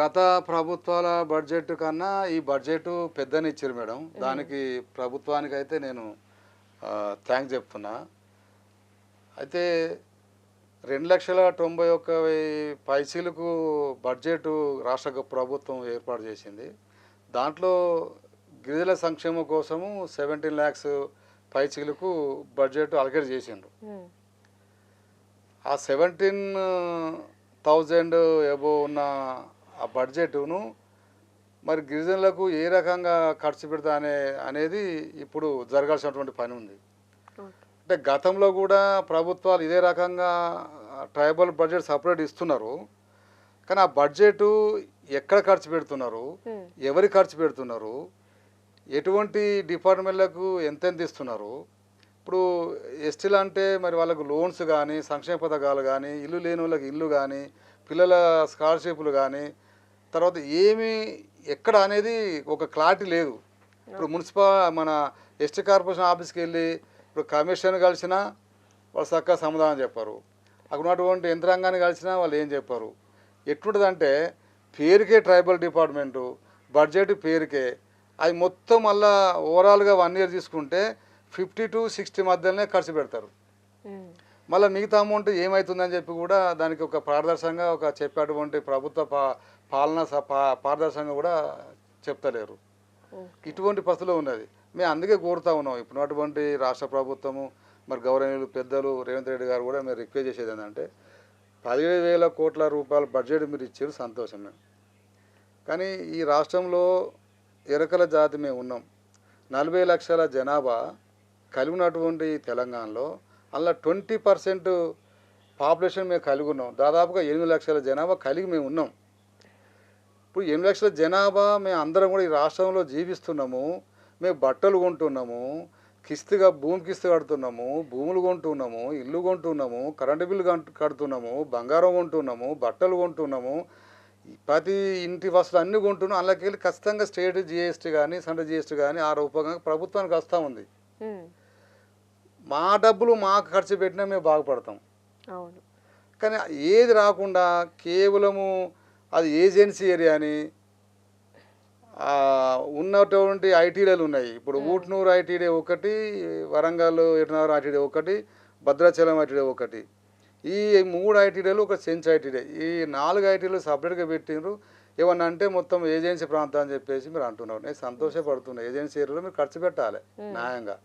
గత ప్రభుత్వాల బడ్జెట్ కన్నా ఈ బడ్జెట్ పెద్దని ఇచ్చారు మేడం దానికి ప్రభుత్వానికి అయితే నేను థ్యాంక్స్ చెప్తున్నా. అయితే రెండు లక్షల తొంభై ఒక్క పైసలకు బడ్జెట్ రాష్ట్ర ప్రభుత్వం ఏర్పాటు చేసింది. దాంట్లో గిరిజన సంక్షేమం కోసము సెవెంటీన్ ల్యాక్స్ పైసలకు బడ్జెట్ అలకేట్ చేసిండ్రు. ఆ సెవెంటీన్ థౌజండ్ ఎబో ఉన్న ఆ బడ్జెట్ను మరి గిరిజనులకు ఏ రకంగా ఖర్చు పెడతా అనే అనేది ఇప్పుడు జరగాల్సినటువంటి పని ఉంది. అంటే గతంలో కూడా ప్రభుత్వాలు ఇదే రకంగా ట్రైబల్ బడ్జెట్ సపరేట్ ఇస్తున్నారు. కానీ ఆ బడ్జెట్ ఎక్కడ ఖర్చు పెడుతున్నారు? ఎవరి ఖర్చు పెడుతున్నారు? ఎటువంటి డిపార్ట్మెంట్లకు ఎంతెంత ఇస్తున్నారు? ఇప్పుడు ఎస్టీలు అంటే మరి వాళ్ళకు లోన్స్ కానీ సంక్షేమ పథకాలు కానీ ఇల్లు లేని వాళ్ళకి ఇల్లు కానీ పిల్లల స్కాలర్షిప్లు కానీ తర్వాత ఏమి ఎక్కడ అనేది ఒక క్లారిటీ లేదు. ఇప్పుడు మున్సిపల్ మన ఎస్టీ కార్పొరేషన్ ఆఫీస్కి వెళ్ళి ఇప్పుడు కమిషన్ కలిసినా వాళ్ళు చక్కగా సమాధానం చెప్పారు. అక్కడ ఉన్నటువంటి యంత్రాంగాన్ని కలిసినా వాళ్ళు ఏం చెప్పారు. ఎట్లుంటుందంటే పేరుకే ట్రైబల్ డిపార్ట్మెంటు బడ్జెట్ పేరుకే. అది మొత్తం మళ్ళా ఓవరాల్గా వన్ ఇయర్ తీసుకుంటే ఫిఫ్టీ టు సిక్స్టీ మధ్యలోనే ఖర్చు పెడతారు. మళ్ళీ మిగతా అమౌంట్ ఏమవుతుందని చెప్పి కూడా దానికి ఒక పారదర్శకంగా ఒక చెప్పేటువంటి ప్రభుత్వ పా పాలన స- పా- పారదర్శకంగా కూడా చెప్తలేరు. ఇటువంటి పరిస్థితిలో ఉన్నది. మేము అందుకే కోరుతా ఉన్నాం. ఇప్పుడు అటువంటి రాష్ట్ర ప్రభుత్వము మరి గౌరవనీయులు పెద్దలు రేవంత్ రెడ్డి గారు కూడా మీరు రిక్వెస్ట్ చేసేది ఏంటంటే పదిహేడు వేల కోట్ల రూపాయల బడ్జెట్ మీరు ఇచ్చారు సంతోషం మేము. కానీ ఈ రాష్ట్రంలో ఎరకల జాతి మేము ఉన్నాం. నలభై లక్షల జనాభా కలిగి ఉన్నటువంటి ఈ తెలంగాణలో అలా ట్వంటీ పర్సెంట్ పాపులేషన్ మేము కలిగి ఉన్నాం. దాదాపుగా ఎనిమిది లక్షల జనాభా కలిగి మేము ఉన్నాం. ఇప్పుడు ఎనిమిది లక్షల జనాభా మేము అందరం కూడా ఈ రాష్ట్రంలో జీవిస్తున్నాము. మేము బట్టలు కొంటున్నాము. కిస్తుగా భూమి కిస్తు కడుతున్నాము. భూములు కొంటున్నాము. ఇల్లు కొంటున్నాము. Current bill కడుతున్నాము. బంగారం కొంటున్నాము. బట్టలు కొంటున్నాము. ప్రతి ఇంటి వస్తువులు అన్నీ కొంటున్నాం వెళ్ళి ఖచ్చితంగా స్టేట్ జిఎస్టీ కానీ సెంట్రల్ జిఎస్టీ కానీ ఆ రూపంగా ప్రభుత్వానికి వస్తూ ఉంది. మా డబ్బులు మాకు ఖర్చు పెట్టినా మేము బాగుపడతాం. కానీ ఏది రాకుండా కేవలము అది ఏజెన్సీ ఏరియా అని ఉన్నటువంటి ఐటీడీలు ఉన్నాయి. ఇప్పుడు ఊట్నూరు ఐటీడీ ఒకటి వరంగల్ ఎటునగర్ ఐటీడీ ఒకటి భద్రాచలం ఐటీడీ ఒకటి. ఈ మూడు ఐటీడీలు ఒక సెంచ్ ఐటీడీ. ఈ నాలుగు ఐటీలు సపరేట్గా పెట్టిండ్రు. ఏమన్నా అంటే మొత్తం ఏజెన్సీ ప్రాంతం అని చెప్పేసి మీరు అంటున్నారు. నేను సంతోషపడుతున్నా. ఏజెన్సీ ఏరియాలో మీరు ఖర్చు పెట్టాలి న్యాయంగా.